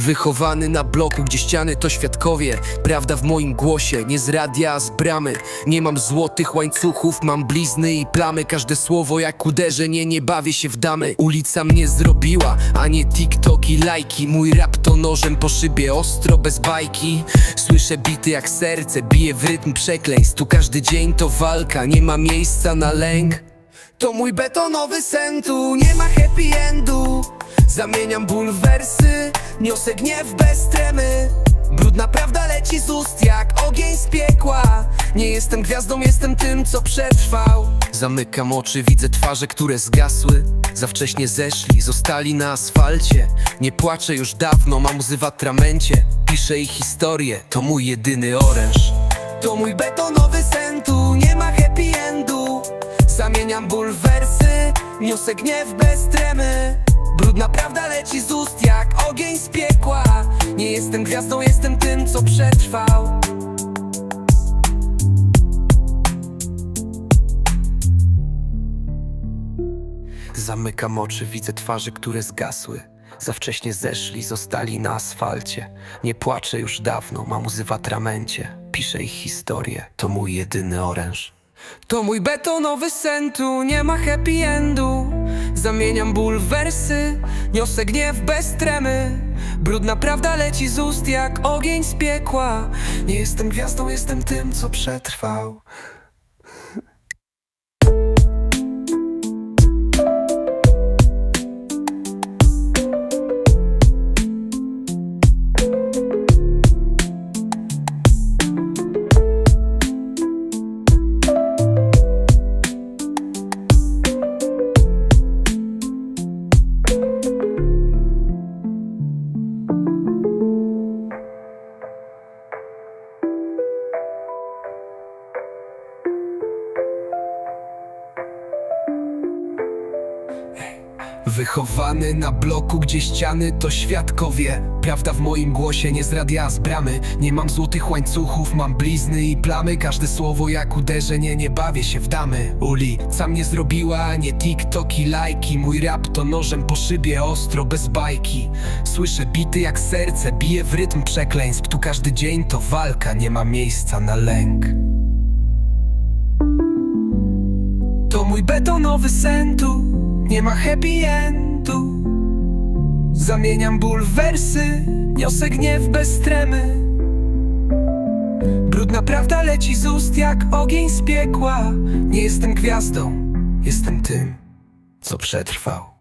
Wychowany na bloku, gdzie ściany to świadkowie. Prawda w moim głosie, nie z radia, a z bramy. Nie mam złotych łańcuchów, mam blizny i plamy. Każde słowo jak uderzenie, nie bawię się w damy. Ulica mnie zrobiła, a nie TikTok i lajki. Mój rap to nożem po szybie, ostro, bez bajki. Słyszę bity jak serce, bije w rytm przekleństw. Tu każdy dzień to walka, nie ma miejsca na lęk. To mój betonowy sen, tu nie ma happy endu Zamieniam ból w wersy, niosę gniew bez tremy. Brudna prawda leci z ust jak ogień z piekła. Nie jestem gwiazdą, jestem tym, co przetrwał. Zamykam oczy, widzę twarze, które zgasły. Za wcześnie zeszli, zostali na asfalcie. Nie płaczę już dawno, mam łzy w atramencie. Piszę ich historię, to mój jedyny oręż. To mój betonowy sen, tu nie ma happy endu. Zamieniam ból w wersy, niosę gniew bez tremy Brudna prawda leci z ust jak ogień z piekła. Nie jestem gwiazdą, jestem tym, co przetrwał. Zamykam oczy, widzę twarze, które zgasły. Za wcześnie zeszli, zostali na asfalcie. Nie płaczę już dawno, mam łzy w atramencie. Piszę ich historię, to mój jedyny oręż. To mój betonowy sen, tu nie ma happy endu Zamieniam ból w wersy, niosę gniew bez tremy. Brudna prawda leci z ust jak ogień z piekła. Nie jestem gwiazdą, jestem tym, co przetrwał Wychowany na bloku, gdzie ściany to świadkowie. Prawda w moim głosie, nie z z bramy. Nie mam złotych łańcuchów, mam blizny i plamy. Każde słowo jak uderzenie, nie bawię się w damy. Ulica mnie zrobiła, a nie TikTok i lajki. Mój rap to nożem po szybie, ostro, bez bajki. Słyszę bity jak serce, bije w rytm przekleństw. Tu każdy dzień to walka, nie ma miejsca na lęk. To mój betonowy sen tu Nie ma happy endu. Zamieniam ból w wersy Niosę gniew bez tremy. Brudna prawda leci z ust jak ogień z piekła. Nie jestem gwiazdą Jestem tym, co przetrwał